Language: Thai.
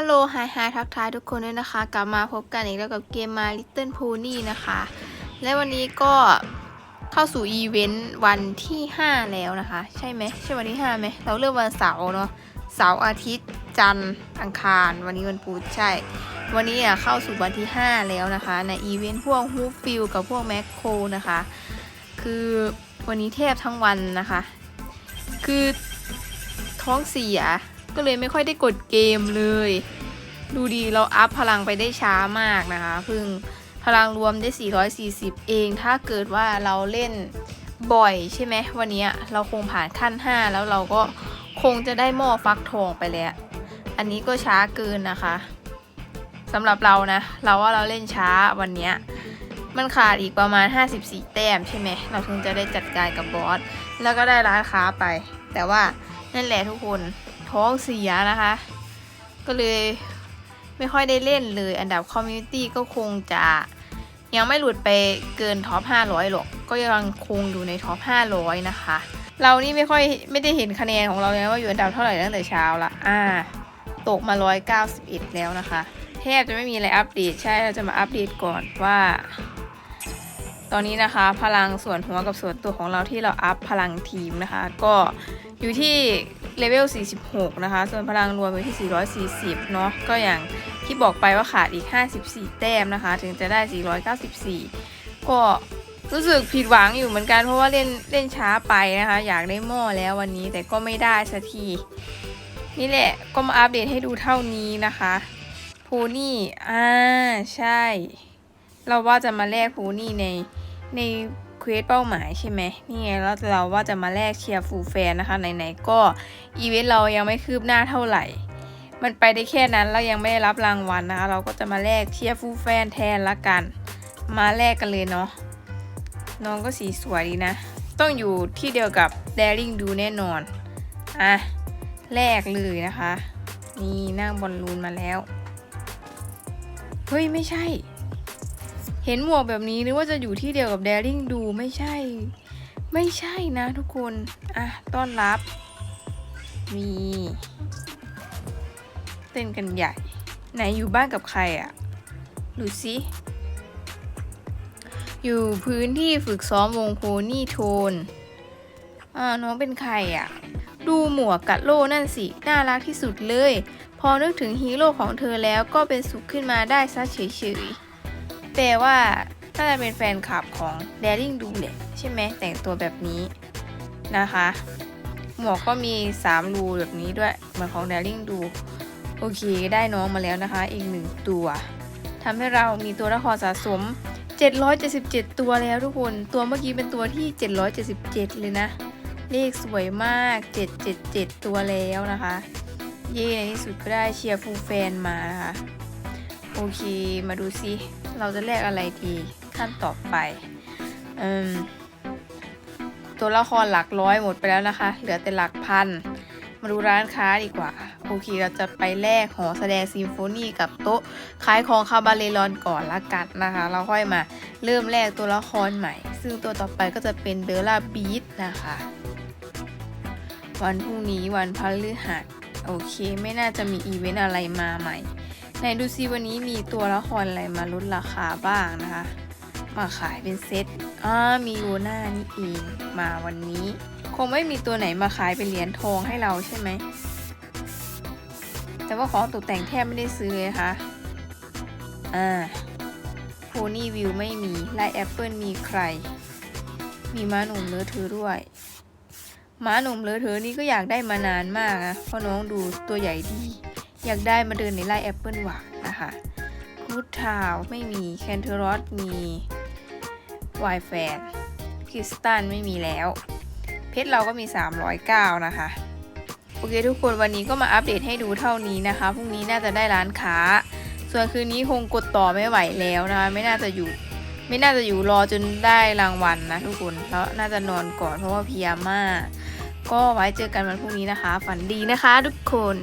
ฮัลโหลไฮไฮทักทายทุกคนด้วยนะคะ กลับมาพบกันอีกแล้วกับเกมมา Little Pony นะคะ และวันนี้ก็เข้าสู่อีเวนต์วันที่ 5 แล้วนะคะ ใช่ไหมใช่วันที่5ไหมเราเริ่มวันเสาร์เนาะเสาร์อาทิตย์ จันทร์อังคาร วันนี้วันพุธใช่ วันนี้อะเข้าสู่วันที่ 5 แล้วนะคะ ในอีเวนต์พวกฮูฟิลกับพวกแมคโครนะคะ คือวันนี้แทบทั้งวันนะคะ คือท้องเสีย ก็เลยไม่ค่อยได้กดเกมเลย ดูดีเราอัพพลังไปได้ช้ามากนะคะเพิ่งพลังรวมได้ 440 เอง ถ้าเกิดว่าเราเล่นบ่อยใช่ไหมวันนี้เราคงผ่านขั้น 5 แล้วเราก็คงจะได้หม้อฟักทองไปแล้ว อันนี้ก็ช้าเกินนะคะสำหรับเรานะ เราว่าเราเล่นช้าวันนี้มันขาดอีกประมาณ 54 แต้มใช่ไหม เราถึงจะได้จัดการกับบอส แล้วก็ได้ร้านค้าไป แต่ว่านั่นแหละทุกคน ท้องเสียนะคะ ก็เลยไม่ค่อยได้เล่นเลย อันดับคอมมูนิตี้ก็คงจะยังไม่หลุดไปเกินท็อป 500 หรอก ก็ยังคงอยู่ในท็อป 500 นะคะ เรานี่ไม่ค่อยไม่ได้เห็นคะแนนของเราเลยว่าอยู่อันดับเท่าไหร่ตั้งแต่เช้าละอ่า ตกมา 191 แล้วนะคะ แทบจะไม่มีอะไรอัปเดต ใช่ เราจะมาอัปเดตก่อนว่า ตอนนี้นะคะ พลังส่วนหัวกับส่วนตัวของเราที่เราอัพพลังทีมนะคะ ก็อยู่ที่ เลเวล 46 นะคะ ส่วนพลังรวมอยู่ที่ 440 เนาะก็อย่างที่บอกไปว่าขาดอีก 54 แต้มนะคะ ถึงจะได้ 494 ก็รู้สึกผิดหวังอยู่เหมือนกันเพราะว่าเล่นเล่นช้าไปนะคะ อยากได้หม้อแล้ววันนี้แต่ก็ไม่ได้สักที นี่แหละก็มาอัปเดตให้ดูเท่านี้นะคะโพนี่อ่าใช่ เราว่าจะมาแลกโพนี่ในใน ควสเป้าหมายใช่ไหมนี่ไงแล้วเราว่าจะมาแลกเชียร์ฟูแฟนนะคะไหนๆก็อีเวนต์เรายังไม่คืบหน้าเท่าไหร่ มันไปได้แค่นั้นเรายังไม่ได้รับรางวัลนะคะ เราก็จะมาแลกเชียร์ฟูแฟนแทนละกัน มาแลกกันเลยเนาะน้องก็สีสวยดีนะ ต้องอยู่ที่เดียวกับ Daring ดูแน่นอนอะแลกเลยนะคะ นี่นั่งบอลลูนมาแล้ว เฮ้ย ไม่ใช่ เห็นหมวกแบบนี้นึกว่าจะอยู่ที่เดียวกับ Daring ดูไม่ใช่ ไม่ใช่นะทุกคน อะ ต้อนรับ มีเต้นกันใหญ่ ไหนอยู่บ้านกับใครอะ่ะ ดูสิอยู่พื้นที่ฝึกซ้อมวงโพนี่โทน อ่า น้องเป็นใครอะ่ะ ดูหมวกกัดโล่นั่นสิ น่ารักที่สุดเลย พอนึกถึงฮีโร่ของเธอแล้วก็เป็นสุขขึ้นมาได้ซะเฉยๆ ปลว่าน่าจะเป็นแฟนคลับของ Daring ดูแหละใช่ไหมแต่งตัวแบบนี้นะคะ หมวกก็มี 3 รูแบบนี้ด้วย เหมือนของ Daring ดู โอเคได้น้องมาแล้วนะคะ อีกหนึ่งตัวทำให้เรามีตัวละครสะสม 777 ตัวแล้วทุกคน ตัวเมื่อกี้เป็นตัวที่ 777 เลยนะ เลขสวยมาก 777 ตัวแล้วนะคะ เย่ในที่สุดก็ได้เชียร์ฟูแฟนมานะคะ โอเคมาดูซิ เราจะแลกอะไรดีขั้นต่อไปอตัวละครหลักร้อยหมดไปแล้วนะคะ เหลือแต่หลักพัน มาดูร้านค้าดีกว่า โอเค เราจะไปแลกหอแสดงซิมโฟนีกับโต๊ะขายของคาบาเลรอนก่อนละกันนะคะ เราค่อยมาเริ่มแลกตัวละครใหม่ ซึ่งตัวต่อไปก็จะเป็นเดอร่าบีทนะคะวันพรุ่งนี้วันพฤหัสโอเค ไม่น่าจะมีอีเวนต์อะไรมาใหม่ ไหนดูซิวันนี้มีตัวละครอะไรมาลดราคาบ้างนะคะ มาขายเป็นเซตอ่ามีโลน่านี่เองมาวันนี้ คงไม่มีตัวไหนมาขายเป็นเหรียญทองให้เราใช่ไหม แต่ว่าของตกแต่งแทบไม่ได้ซื้อเลยนะคะอ่าโพนี่วิวไม่มีไลแอปเปิลมีใคร มีม้าหนุ่มเลือะเทอด้วยม้าหนุ่มเลอเทอนี่ก็อยากได้มานานมากนะเพราะน้องดูตัวใหญ่ดี อยากได้มาเดินในไร่แอปเปิลหวานนะคะรูททาวไม่มีแคนเทอรอสมีวายแฟนคริสตันไม่มีแล้ว เพชรเราก็มี 309 นะคะ โอเคทุกคนวันนี้ก็มาอัปเดตให้ดูเท่านี้นะคะพรุ่งนี้น่าจะได้ร้านค้า ส่วนคืนนี้คงกดต่อไม่ไหวแล้วนะคะไม่น่าจะอยู่ไม่น่าจะอยู่รอจนได้รางวัลนะทุกคนแล้วน่าจะนอนก่อนเพราะว่าเพียมาก ก็ไว้เจอกันวันพรุ่งนี้นะคะ ฝันดีนะคะทุกคน